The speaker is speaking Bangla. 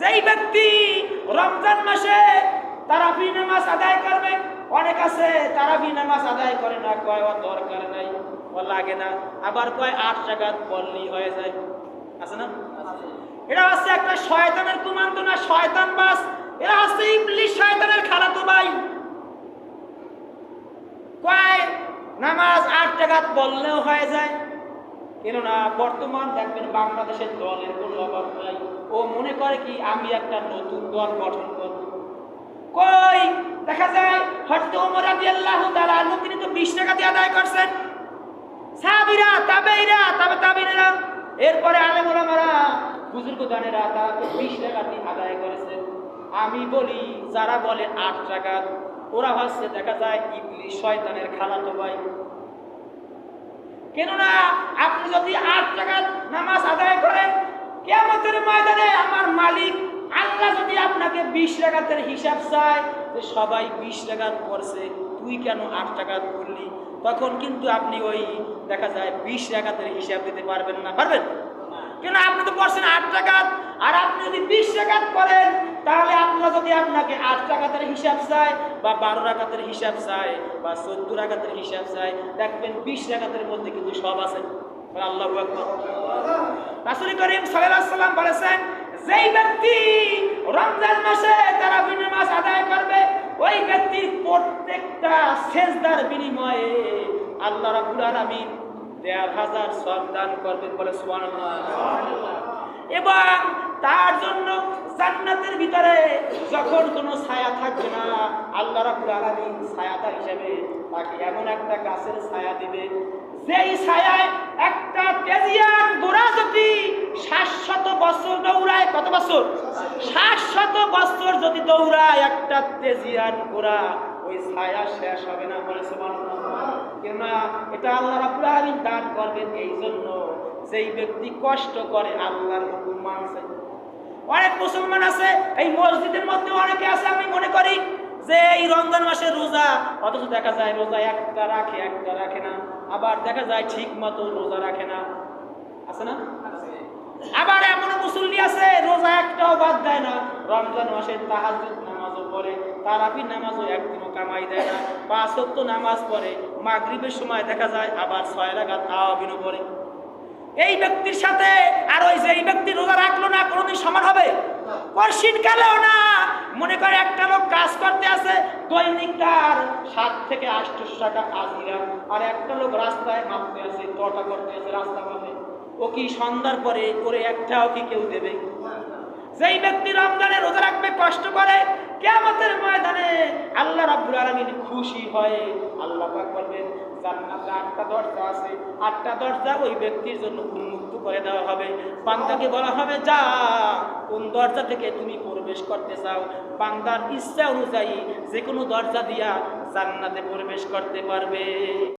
যেই ব্যক্তি রমজান মাসে তারাবি নামাজ আদায় করবে, অনেক আছে তারাবি নামাজ আদায় করে না, কয় ও দরকার নাই ও লাগে না, আবার কয় আট টাকা পড়লেই হয়ে যায়। আছে না? এটা হচ্ছে একটা শয়তানের কুমান্তনা শয়তান বাস। এরা হচ্ছে ইবলিশ শয়তানের খালাতো ভাই। কয়, নামাজ আট টাকা বললেও হয়ে যায় কেননা বর্তমান দেখবেন বাংলাদেশের দলের কোনো অভাব নাই। ও মনে করে কি, আমি একটা নতুন দল গঠন করব। কই? দেখা যায় হয়তো ওমর রাদিয়াল্লাহু তাআলা তিনি তো 20 টাকা দিয়ে আদায় করছেন। সাহাবীরা, তাবেঈরা, তবে তাবেঈরা, এরপরে আলেম ওলামারা, বুজুর্গ দানেরা, তারা তো 20 টাকা দিয়ে আদায় করেছে। আমি বলি, যারা বলে 8 টাকা, ওরা হচ্ছে দেখা যায় ইবলিশ শয়তানের খালাতো ভাই। কেননা আপনি যদি আট টাকার নামাজ আদায় করেন কেমতের ময়দানে আমার মালিক আল্লাহ যদি আপনাকে বিশ টাকাতের হিসাব চায় যে সবাই বিশ টাকা করছে তুই কেন আট টাকা করলি তখন কিন্তু আপনি ওই, দেখা যায়, বিশ টাকাতের হিসাব দিতে পারবেন না, পারবেন? কেন আপনি তো পড়ছেন আট টাকা আর আপনি যদি বিশ টাকা করেন, তাহলে আল্লাহ যদি আপনাকে আট টাকাতের হিসাব চায়, বা বারো টাকাতের হিসাব চায়, বা চোদ্দ টাকাতের হিসাব চায়, দেখবেন বিশ টাকাতের মধ্যে কিন্তু সব আছে। আল্লাহ রাসুল করিম সাল্লাম বলেছেন, যেই ব্যক্তি রমজান মাসে তারা নামাজ আদায় করবে, ওই ব্যক্তির প্রত্যেকটা সেজদার বিনিময়ে আল্লাহ রাবুল আলমিন দেড় হাজার সব দান করবেন বলে এবং তার জন্য জান্নাতের ভিতরে যখন কোনো ছায়া থাকবে না, আল্লাহ রাব্বুল আলামিন ছায়াদার হিসেবে তাকে এমন একটা গাছের ছায়া দিবে, যেই ছায়ায় একটা তেজিয়ান গোড়া যদি শাশ্বত বছর দৌড়ায়, কত বছর? শাশ্বত বছর যদি দৌড়ায় একটা তেজিয়ান গোড়া, ওই ছায়া শেষ হবে না, বলে সুবহানাল্লাহ। কেননা এটা আল্লাহ রাব্বুল আলামিন দান করবেন এই জন্য যেই ব্যক্তি কষ্ট করে আল্লাহর হুকুম মানছে। অনেক মুসলমান আছে, এই মসজিদের মধ্যে অনেকে আছে, আমি মনে করি যে এই রমজান মাসে রোজা, অথচ দেখা যায় রোজা একটা রাখে একটা রাখে না। আবার দেখা যায় ঠিক মতো রোজা রাখে না। আছে না? আবার এমন মুসল্লি আছে, রোজা একটাও বাদ দেয় না। রমজান মাসে তাহাজ্জুদ নামাজও পড়ে, তারাবি নামাজও একদিনও কামাই দেয় না, পাঁচ নামাজ পড়ে। মাগরিবের সময় দেখা যায়, আবার ছয় রাকাত আওয়াবিনও পড়ে। এই ব্যক্তির সাথে আর ওই যে এই ব্যক্তি রোজা রাখল না, কোনোদিন সমান হবে? কর্ষিন কালেও না। মনে করে একটা লোক কাজ করতে আছে দৈনিক তার সাত থেকে আটশো টাকা আজিরা। আর একটা লোক রাস্তায় মাপতে আছে তটা করতে আছে রাস্তা মাপে। ও কি সন্ধ্যার পরে করে একটাও কি কেউ দেবে? যেই ব্যক্তি রমজানে রোজা রাখবে, কষ্ট করে, কেয়ামতের ময়দানে আল্লাহ রাব্বুল আলামিন খুশি হয়ে আল্লাহ পাক বলবেন, জান্নাতে আটটা দরজা আছে, আটটা দরজা ওই ব্যক্তির জন্য উন্মুক্ত করে দেওয়া হবে। বান্দাকে বলা হবে, যা, কোন দরজা থেকে তুমি প্রবেশ করতে চাও, বান্দার ইচ্ছা অনুযায়ী যে কোনো দরজা দিয়া জান্নাতে প্রবেশ করতে পারবে।